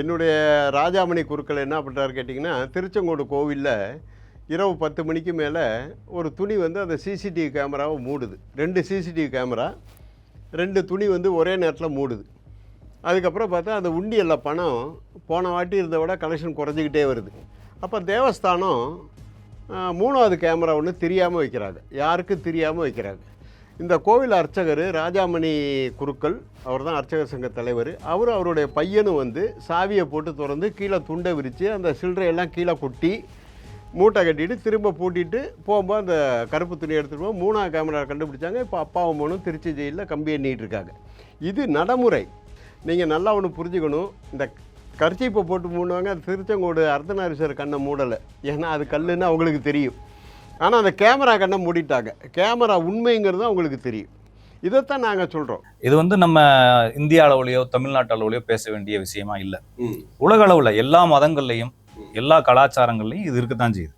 என்னுடைய ராஜாமணி குருக்கள் என்ன பண்ணுறாரு கேட்டிங்கன்னா திருச்செங்கோடு கோவிலில் இரவு பத்து மணிக்கு மேலே ஒரு துணி வந்து அந்த சிசிடிவி கேமராவை மூடுது. ரெண்டு சிசிடிவி கேமரா ரெண்டு துணி வந்து ஒரே நேரத்தில் மூடுது. அதுக்கப்புறம் பார்த்தா அந்த உண்டியல்ல பணம் போன வாட்டி இருந்த விட கலெக்ஷன் குறைஞ்சிக்கிட்டே வருது. அப்போ தேவஸ்தானம் மூணாவது கேமரா ஒன்று தெரியாமல் வைக்கிறாங்க. யாருக்கும் தெரியாமல் வைக்கிறாங்க? இந்த கோவில் அர்ச்சகர் ராஜாமணி குருக்கள் அவர் தான் அர்ச்சகர் சங்க தலைவர். அவர் அவருடைய பையனும் வந்து சாவியை போட்டு திறந்து கீழே துண்டை விரித்து அந்த சில்லறையெல்லாம் கீழே கொட்டி மூட்டை கட்டிட்டு திரும்ப பூட்டிட்டு போகும்போது அந்த கருப்பு துணி எடுத்துகிட்டு போய் மூணாவது கேமரா கண்டுபிடிச்சாங்க. இப்போ அப்பாவும் மோனும் திருச்சி ஜெயிலில் கம்பி எண்ணிட்டு இருக்காங்க இது நடைமுறை. நீங்கள் நல்லா ஒன்று புரிஞ்சுக்கணும். இந்த கர்ச்சீப்பை போட்டு மூடுவாங்க திருச்செங்கோடு அர்த்தநாரீஸ்வரர் கண்ணை மூடலை. ஏன்னா அது கல்லுன்னு அவங்களுக்கு தெரியும். ஆனால் அந்த கேமரா கண்ணை மூடிட்டாங்க. கேமரா உண்மைங்கிறது அவங்களுக்கு தெரியும். இதைத்தான் நாங்கள் சொல்கிறோம் இது வந்து நம்ம இந்திய அளவுலயோ தமிழ்நாட்டு அளவுலயோ பேச வேண்டிய விஷயமா இல்லை. உலக அளவுல எல்லா மதங்கள்லையும் எல்லா கலாச்சாரங்கள்லையும் இது இருக்கத்தான் செய்யுது.